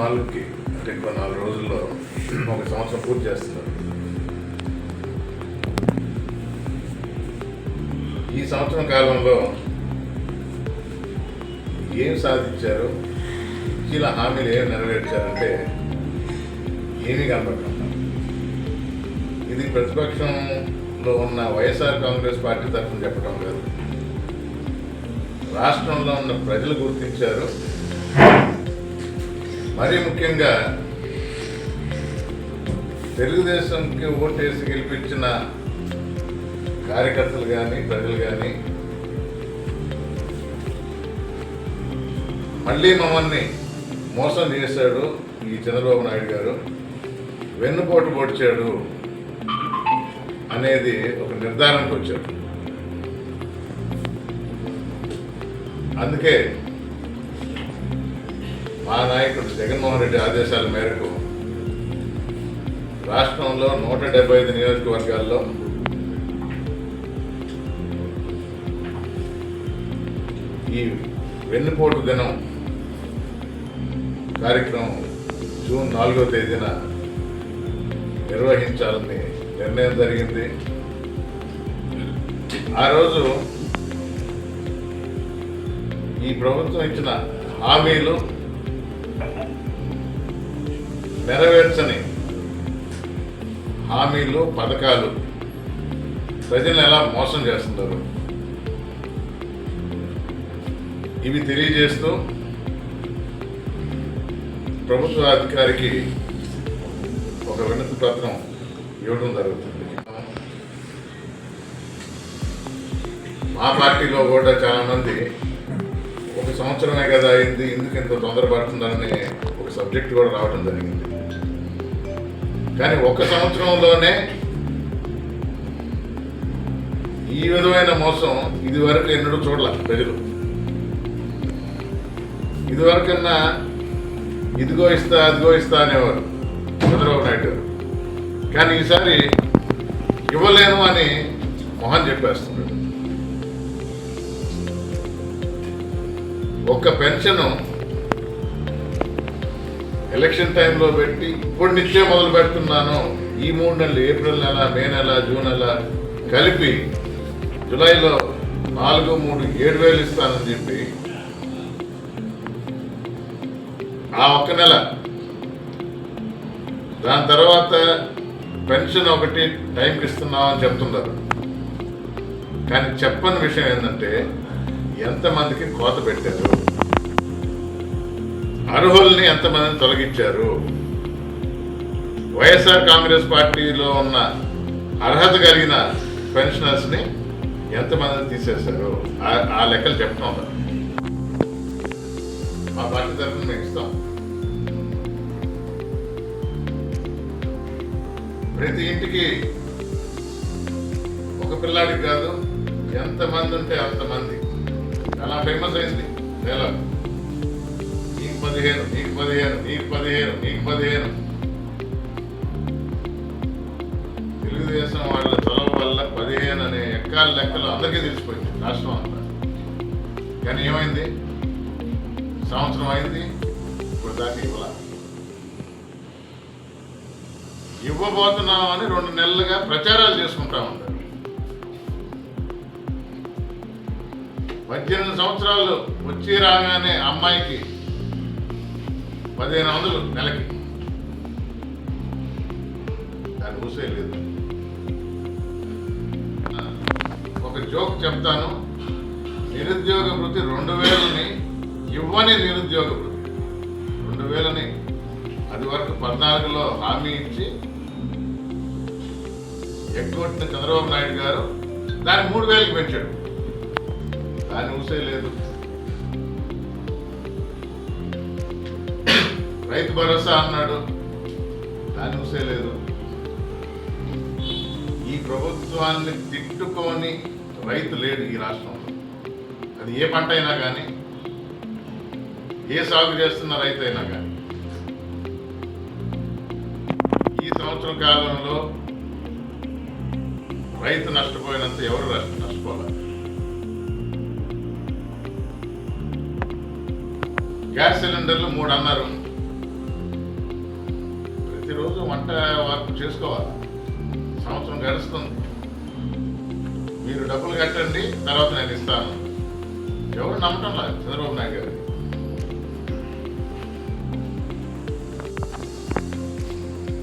నాలుగుకి అంటే ఇంకో నాలుగు రోజుల్లో ఒక సంవత్సరం పూర్తి చేస్తున్నారు. ఈ సంవత్సరం కాలంలో ఏం సాధించారు? ఇచ్చిన హామీలు ఏం నెరవేర్చారంటే ఏమీ కనపడకుండా. ఇది ప్రతిపక్షంలో ఉన్న వైఎస్ఆర్ కాంగ్రెస్ పార్టీ తరఫున చెప్పడం లేదు రాష్ట్రంలో ఉన్న ప్రజలు గుర్తించారు. మరీ ముఖ్యంగా తెలుగుదేశంకి ఓటేసి గెలిపించిన కార్యకర్తలు కానీ ప్రజలు కానీ మళ్ళీ మమ్మల్ని మోసం చేశాడు ఈ చంద్రబాబు నాయుడు గారు. వెన్నుపోటు పొడిచాడు అనేది ఒక నిర్ధారణకు వచ్చాడు. అందుకే మా నాయకుడు జగన్మోహన్ రెడ్డి ఆదేశాల మేరకు రాష్ట్రంలో నూట డెబ్బై ఐదు నియోజకవర్గాల్లో ఈ వెన్నుపోటు దినం కార్యక్రమం జూన్ నాలుగో తేదీన నిర్వహించాలని నిర్ణయం జరిగింది. ఆ రోజు ఈ ప్రభుత్వం ఇచ్చిన హామీలు నెరవేర్చని హామీలు పథకాలు ప్రజలను ఎలా మోసం చేస్తున్నారు ఇవి తెలియజేస్తూ ప్రభుత్వ అధికారికి ఒక వినతి పత్రం ఇవ్వడం జరుగుతుంది. మా పార్టీలో కూడా చాలా మంది ఒక సంవత్సరమే కదా అయింది ఎందుకు ఇంత తొందరపడుతుందని ఒక సబ్జెక్ట్ కూడా రావడం జరిగింది. కానీ ఒక సంవత్సరంలోనే ఈ విధమైన మోసం ఇది వరకు ఎన్నడూ చూడాల ప్రజలు. ఇదివరకన్నా ఇదిగో ఇస్తా అదిగో ఇస్తా అనేవారు చంద్రబాబు నాయుడు గారు. కానీ ఈసారి ఇవ్వలేను అని మొహన్ చెప్పేస్తున్నాడు ఒక్క పెన్షను ఎలక్షన్ టైంలో పెట్టి ఇప్పుడు నిత్యం మొదలు పెడుతున్నాను. ఈ మూడు నెలలు ఏప్రిల్ నెల మే నెల జూన్ నెల కలిపి జూలైలో నాలుగు మూడు ఏడు వేలు ఇస్తానని చెప్పి ఆ ఒక్క నెల. దాని తర్వాత పెన్షన్ ఒకటి టైంకి ఇస్తున్నామని చెప్తున్నారు కానీ చెప్పని విషయం ఏంటంటే ఎంతమందికి కోత పెట్టారు? అర్హుల్ని ఎంతమందిని తొలగించారు? వైఎస్ఆర్ కాంగ్రెస్ పార్టీలో ఉన్న అర్హత కలిగిన పెన్షనర్స్ని ఎంతమందిని తీసేశారు? ఆ- లెక్కలు చెప్తాం మా పార్టీ తరఫున మేము ఇస్తాం. ప్రతి ఇంటికి ఒక పిల్లాడికి కాదు ఎంతమంది ఉంటే అంతమంది. చాలా ఫేమస్ అయింది. నెల పదిహేను నీకు పదిహేను నీకు పదిహేను నీకు పదిహేను. తెలుగుదేశం వాళ్ళ చొరవ వల్ల పదిహేను అనే ఎక్కాల లెక్కలు అందరికీ తెలిసిపోయింది రాష్ట్రం అంతా. కానీ ఏమైంది? సంవత్సరం అయింది ఇప్పుడు దాకా ఇవ్వాల? ఇవ్వబోతున్నాం అని రెండు నెలలుగా ప్రచారాలు చేసుకుంటా ఉంటారు పద్దెనిమిది సంవత్సరాలు వచ్చి రాగానే అమ్మాయికి పదిహేను వందలు నెలకి. దాని ఊసే లేదు. ఒక జోక్ చెప్తాను. నిరుద్యోగ వృత్తి రెండు వేలని ఇవ్వని నిరుద్యోగ వృత్తి. రెండు వేలని అది వరకు పద్నాలుగులో హామీ ఇచ్చి ఎగ్గొట్టిన చంద్రబాబు నాయుడు గారు దాన్ని మూడు వేలకి పెంచాడు. దాన్ని ఊసే రైతు భరోసా అన్నాడు. దాన్ని ఊసే లేదు. ఈ ప్రభుత్వాన్ని తిట్టుకొని రైతు లేడు ఈ రాష్ట్రంలో. అది ఏ పంట అయినా కానీ ఏ సాగు చేస్తున్న రైతు అయినా కానీ ఈ సంవత్సరం కాలంలో రైతు నష్టపోయినంత ఎవరు నష్ట- నష్టపోవాలి గ్యాస్ సిలిండర్లు మూడు అన్నారు. ప్రతిరోజు వంట వర్క్ చేసుకోవాలి. సంవత్సరం గడుస్తుంది. మీరు డబ్బులు కట్టండి తర్వాత నేను ఇస్తాను. ఎవరు నమ్మటం లేదు చంద్రబాబు నాయుడు గారు.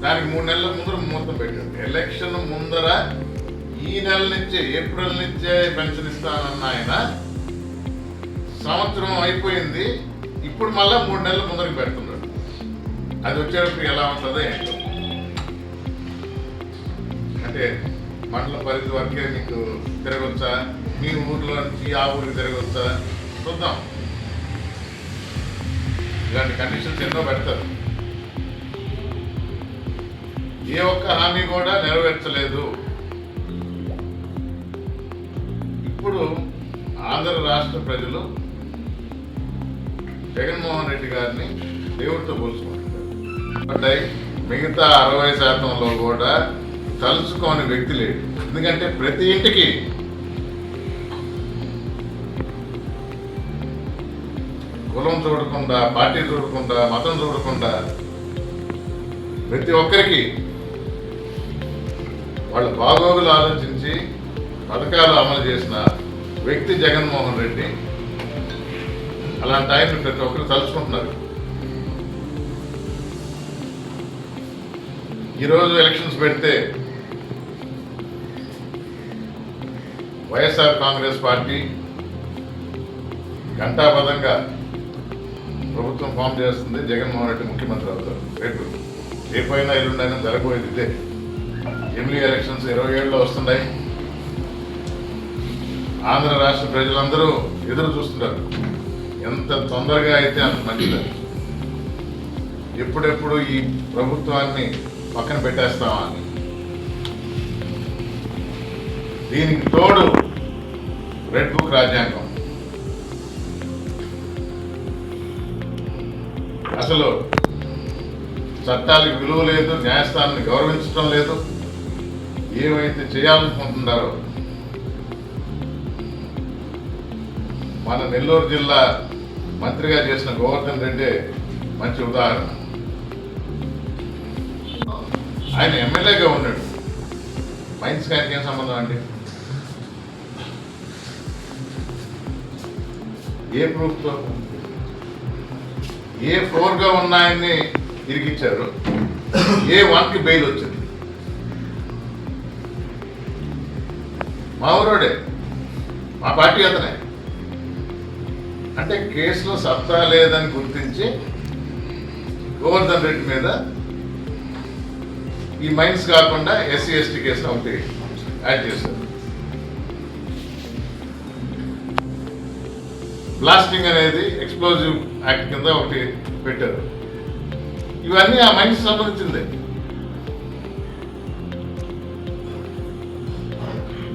దానికి మూడు నెలల ముందర ముహూర్తం పెట్టండి ఎలక్షన్ ముందర ఈ నెల నుంచే ఏప్రిల్ నుంచే పెన్షన్ ఇస్తానన్న ఆయన సంవత్సరం అయిపోయింది. ఇప్పుడు మళ్ళీ మూడు నెలల ముందరకు పెడుతుంది అది వచ్చేటప్పుడు ఎలా ఉంటుందో? ఏంటో అంటే మండల పరిధి వరకే మీకు తిరగొచ్చా? మీ ఊర్లో నుంచి ఆ ఊరికి తిరగొచ్చా? చూద్దాం. ఇలాంటి కండిషన్స్ ఎన్నో పెడతారు. ఏ ఒక్క హామీ కూడా నెరవేర్చలేదు. ఇప్పుడు ఆంధ్ర రాష్ట్ర ప్రజలు జగన్మోహన్ రెడ్డి గారిని దేవుడితో పోల్చుకున్నారు మిగతా అరవై శాతంలో కూడా తలుచుకోని వ్యక్తి లేడు. ఎందుకంటే ప్రతి ఇంటికి కులం చూడకుండా పార్టీ చూడకుండా మతం చూడకుండా ప్రతి ఒక్కరికి వాళ్ళ బాగోగులు ఆలోచించి పథకాలు అమలు చేసిన వ్యక్తి జగన్మోహన్ రెడ్డి అలాంటి ఆయన ప్రతి ఒక్కరు తలుచుకుంటున్నారు. ఈరోజు ఎలక్షన్స్ పెడితే వైఎస్ఆర్ కాంగ్రెస్ పార్టీ ఘంటాపదంగా ప్రభుత్వం ఫామ్ చేస్తుంది జగన్మోహన్ రెడ్డి ముఖ్యమంత్రి అవుతారు. రేపు రేపైనా ఎల్లుండైనా జరగబోయేది ఇదే. ఎమ్మెల్యే ఎలక్షన్స్ ఇరవై ఏడులో వస్తున్నాయి. ఆంధ్ర రాష్ట్ర ప్రజలందరూ ఎదురు చూస్తున్నారు. ఎంత తొందరగా అయితే అంత మంచిది. ఎప్పుడెప్పుడు ఈ ప్రభుత్వాన్ని పక్కన పెట్టేస్తామా దీనికి తోడు రెడ్ బుక్ రాజ్యాంగం. అసలు చట్టాలకు విలువ లేదు న్యాయస్థానాన్ని గౌరవించడం లేదు. ఏమైతే చేయాలనుకుంటున్నారో మన నెల్లూరు జిల్లా మంత్రిగా చేసిన గోవర్ధన్ రెడ్డి మంచి ఉదాహరణ. ఆయన ఎమ్మెల్యేగా ఉన్నాడు. మైన్స్ గారికి ఏం సంబంధం అండి? ఏ ప్రూఫ్తో? ఏ ఫోర్గా ఉన్న ఆయన్ని ఇరికిచ్చారు ఏ వన్కి బెయిల్ వచ్చింది? మా ఊరోడే. మా పార్టీ అతనే. అంటే కేసులో సత్తా లేదని గుర్తించి గోవర్ధన్ రెడ్డి మీద ఈ మైన్స్ కాకుండా ఎస్సీ ఎస్టీ కేసులు ఒకటి యాడ్ చేశారు. బ్లాస్టింగ్ అనేది ఎక్స్ప్లోజివ్ యాక్ట్ కింద ఒకటి పెట్టారు. ఇవన్నీ ఆ మైన్స్ సంబంధించిందే.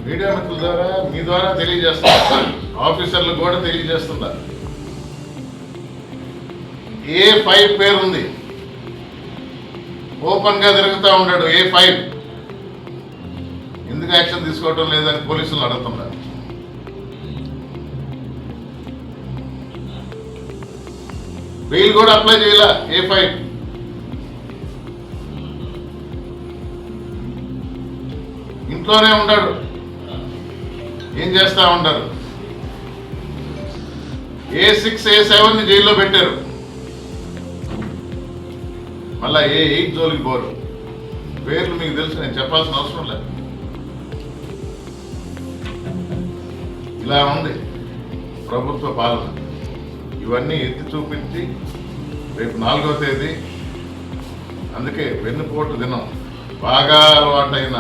మీడియా మిత్రుల ద్వారా మీ ద్వారా తెలియజేస్తున్నారు. ఆఫీసర్లు కూడా తెలియజేస్తున్నారు. ఏ ఫైవ్ పేరు ఉంది ఓపెన్గా తిరుగుతూ ఉన్నాడు ఏ ఫైవ్ ఎందుకు యాక్షన్ తీసుకోవటం లేదని పోలీసులు అడుగుతున్నారు. బెయిల్ కూడా అప్లై చేయాల ఏ ఫైవ్ ఇంట్లోనే ఉంటాడు. ఏం చేస్తా ఉంటారు? ఏ సిక్స్ ఏ సెవెన్ జైల్లో పెట్టారు? మళ్ళా ఏ ఎయిట్ జోలికి పోరు. పేర్లు మీకు తెలుసు నేను చెప్పాల్సిన అవసరం లేదు. ఇలా ఉంది ప్రభుత్వ పాలన. ఇవన్నీ ఎత్తి చూపించి రేపు నాలుగో తేదీ అందుకే వెన్నుపోటు దినం. బాగా అలవాటైన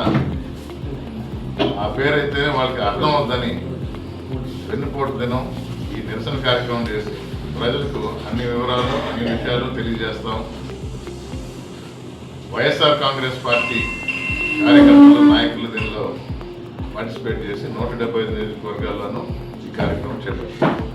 ఆ పేరైతే వాళ్ళకి అర్థం అవుద్దని వెన్నుపోటు దినం ఈ నిరసన కార్యక్రమం చేసి ప్రజలకు అన్ని వివరాలు అన్ని విషయాలు తెలియజేస్తాం. వైఎస్ఆర్ కాంగ్రెస్ పార్టీ కార్యకర్తలు నాయకులు దీనిలో పార్టిసిపేట్ చేసి నూట డెబ్బై ఐదు నియోజకవర్గాల్లోనూ ఈ కార్యక్రమం చేపట్టారు.